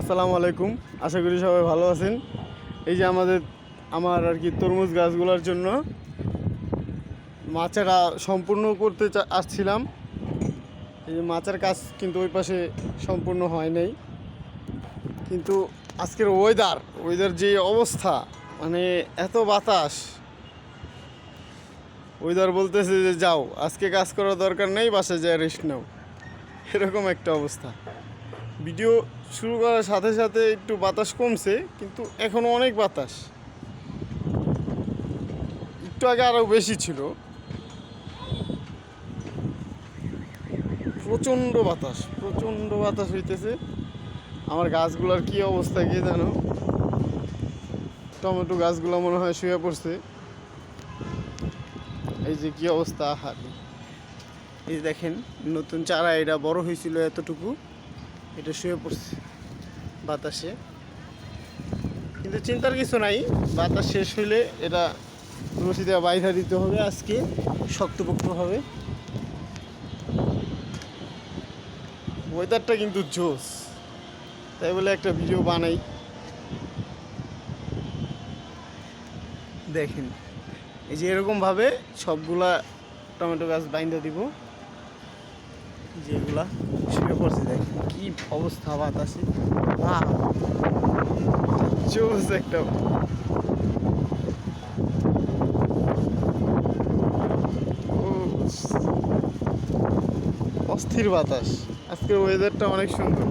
আসসালামু আলাইকুম। আশা করি সবাই ভালো আছেন। এই যে আমাদের, আমার আর কি তরমুজ গাছগুলোর জন্য মাচাটা সম্পূর্ণ করতে আসছিলাম। এই মাচার কাজ কিন্তু ওই পাশে সম্পূর্ণ হয় নাই। কিন্তু আজকের ওয়েদার ওয়েদার যে অবস্থা মানে এত বাতাস। ওয়েদার বলতেছে যে যাও, আজকে কাজ করার দরকার নেই, বাসায় যায় রেস্ট নাও। এরকম একটা অবস্থা। ভিডিও শুরু করার সাথে সাথে একটু বাতাস কমছে, কিন্তু এখনও অনেক বাতাস। একটু আগে আরও বেশি ছিল। প্রচণ্ড বাতাস প্রচণ্ড বাতাস হইতেছে। আমার গাছগুলোর কি অবস্থা কে জানো? টমেটো গাছগুলো মনে হয় শুয়ে পড়ছে। এই যে কি অবস্থা হার এই দেখেন, নতুন চারা এটা বড় হয়েছিল এতটুকু। এটা শুয়ে পড়ছে, বাতাসে। কিন্তু চিন্তার কিছু নাই, বাতাস শেষ হইলে এটা রশি দেওয়া বাইধা দিতে হবে, আজকে শক্তপোক্ত হবে। ওয়েদারটা কিন্তু জোস, তাই বলে একটা ভিডিও বানাই। দেখেন, এই যে এরকমভাবে সবগুলা টমেটো গাছ বাইন্দা দিব। যেগুলা শুয়ে পড়ছে দেখেন কি অবস্থা বাতাসে। জোস একটা। অস্থির বাতাস। আজকের ওয়েদারটা অনেক সুন্দর।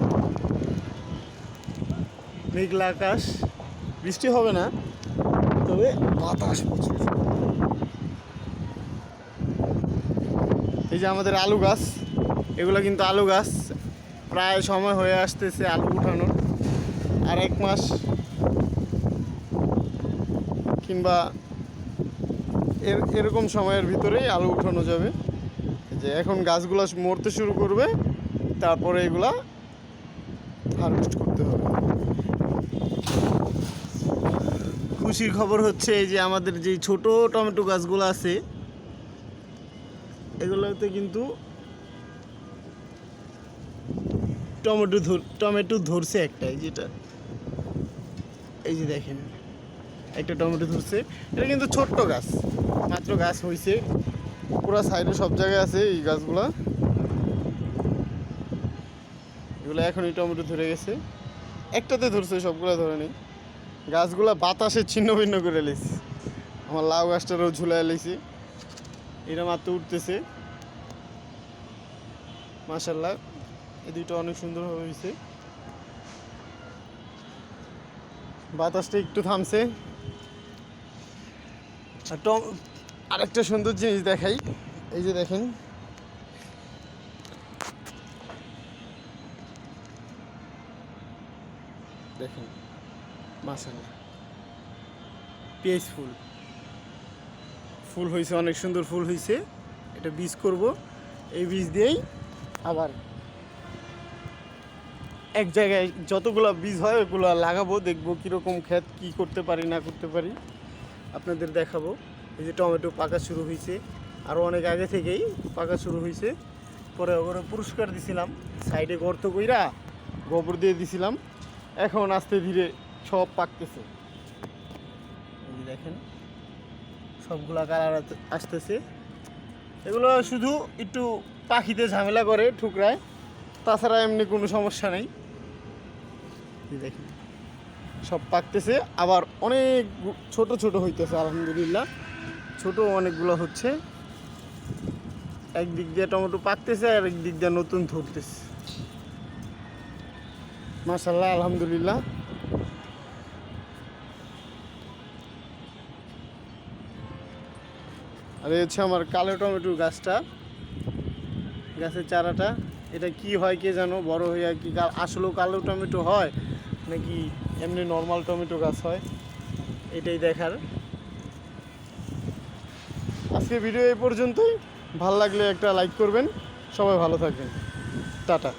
মেঘলা আকাশ। বৃষ্টি হবে না তবে বাতাস প্রচুর। এই যে আমাদের আলু গাছ। এগুলো কিন্তু আলু গাছ। প্রায় সময় হয়ে আসতেছে আলু উঠানোর। আর এক মাস কিংবা এর, এরকম সময়ের ভিতরেই আলু উঠানো যাবে। যে এখন গাছগুলো মরতে শুরু করবে, তারপরে এগুলা হারভেস্ট করতে হবে। খুশির খবর হচ্ছে এই যে আমাদের যে ছোট টমেটো গাছগুলো আছে, এগুলোতে কিন্তু টমেটো টমেটো ধরছে একটাই যেটা। এই যে দেখেন, একটা টমেটো ধরছে। এটা কিন্তু ছোট্ট গাছ, মাত্র গাছ হয়েছে পুরো সাইডে সব জায়গায় আছে এই গাছগুলা। এগুলো এখনই টমেটো ধরে গেছে। একটাতে ধরছে, সবগুলো ধরে নেই। গাছগুলা বাতাসে ছিন্ন ভিন্ন করে লেছি আমার লাউ গাছটারও ঝুলাই লেছি এটা মাত্র উঠতেছে। মাশাল্লাহ এই দুইটা অনেক সুন্দরভাবে হয়েছে বাতাসটা একটু থামছে। আর টম, আরেকটা সুন্দর জিনিস দেখাই। এই যে দেখেন। দেখেন মাশাল্লাহ পেঁয়াজ ফুল। ফুল হয়েছে অনেক সুন্দর ফুল হয়েছে এটা বীজ করব। এই বীজ দিয়েই আবার এক জায়গায় যতগুলো বীজ হয়, ওগুলো লাগাবো, দেখব কীরকম ক্ষেত, কী করতে পারি, না করতে পারি। আপনাদের দেখাবো। এই যে টমেটো পাকা শুরু হয়েছে আরও অনেক আগে থেকেই পাকা শুরু হয়েছে পরে ওগুলো পুরস্কার দিছিলাম। সাইডে গর্ত কইরা গোবর দিয়ে দিছিলাম। এখন আস্তে ধীরে সব পাকতেছে। দেখেন, সবগুলা কালার আসতেছে। এগুলো শুধু একটু পাখিতে ঝামেলা করে, ঠুকরায়। তাছাড়া এমনি কোনো সমস্যা নেই। এই দেখেন সব পাকতেছে, আবার অনেক ছোট ছোট হইতেছে, আলহামদুলিল্লাহ। ছোট অনেকগুলো হচ্ছে। একদিক দিয়ে টমেটো পাকতেছে, আর একদিক দিয়ে নতুন ধরতেছে। মাশাল্লাহ আলহামদুলিল্লাহ। আর এই হচ্ছে আমার কালো টমেটোর গাছটা। গাছের চারাটা, এটা কি হয় কে জানো? বড় হইয়া কি আসলেও কালো টমেটো হয়? নাকি এমনি নর্মাল টমেটো গাছ হয়? এটাই দেখার। আজকে ভিডিও এই পর্যন্তই। ভালো লাগলে একটা লাইক করবেন। সবাই ভালো থাকবেন। টাটা।